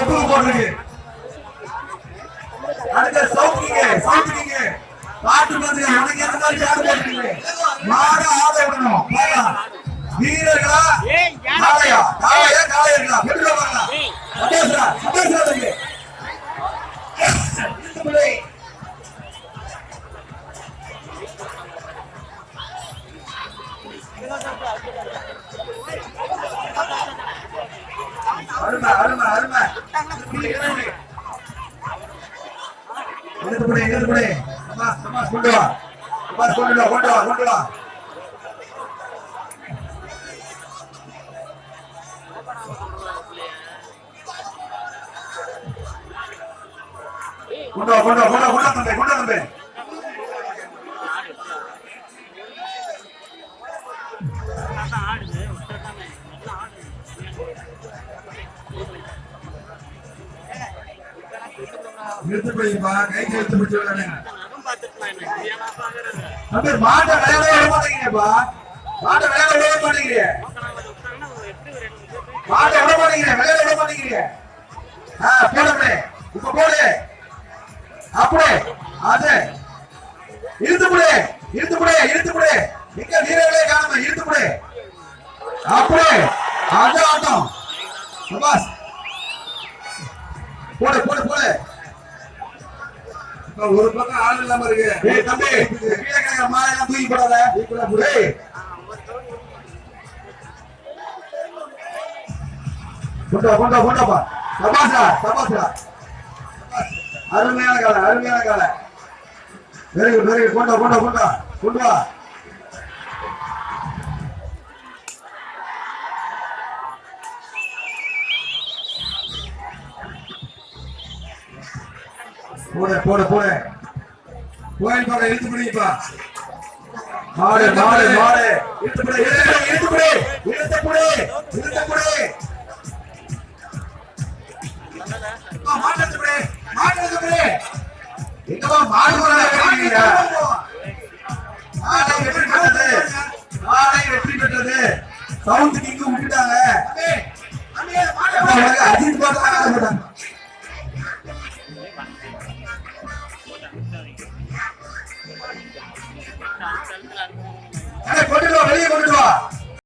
ஒப்புக்கு போட்டிருக்கு அடுத்த சவுக்கிங்க சவுக்கிங்க காட்டு அவனுக்கு எந்த மாதிரி யாரு போட்டுருக்கீங்க மாட ஆட விடணும். போகலாம் வீரர்களா? காளையா? காளையா? காளையர்களா பெற்றுல வரலாம் சந்தோஷா சந்தோஷா இருக்கு அருமை அருமை. அருமை எடுத்து போடு எடுத்து போடு அம்மா அம்மா கொண்டு வா. அம்மா கொண்டு வா கொண்டு வா கொண்டு வா. கொண்டு வா கொண்டு வா கொண்டு வா கொண்டு வா தம்பி கொண்டு வா தம்பி. எடுத்து போய்ப்பா கை எடுத்து பிடிச்சு விளையாடுங்க மாட்டை விளையாடவே விட மாட்டேங்கிறப்பா மாட்டை விளையாட விட மாட்டேங்கிறீங்க மாட்டை விட மாட்டேங்கிறீங்க விளையாட விட மாட்டேங்கிறீங்க ஆ போடு இப்ப போடு அப்படியே அது இழுத்து புடு இழுத்து புடு இழுத்து புடு எங்க வீரர்களே காணும இழுத்து அப்படியே அது ஆட்டம் போடு போடு. ஒரு பக்கம் ஆள் இல்லாம இருக்கு. ஏய் தம்பி கீழே கிடக்கிற மாலை எல்லாம் தூக்கி போடாத கொண்டு வா கொண்டு கொண்டு வாப்பா சபாசா சபாசா அருமையான காலை அருமையான காலை. வெரி குட் வெரி குட் கொண்டு கொண்டு கொண்டு கொண்டு. வா போடு போடு போடு. கோயில் பாட இழுத்து பிடிப்பா மாடு மாடு மாடு. இழுத்து பிடி இழுத்து பிடி. இழுத்து பிடி இழுத்து பிடி. மாட்டு பிடி மாட்டு பிடி எங்கப்பா மாடு வேண்டிய மாடை வெற்றி பெற்றது. மாடை வெற்றி பெற்றது. சவுண்ட் கிங்கு விட்டுட்டாங்க. அஜித் பாட்டு வெளியே கொண்டு வா.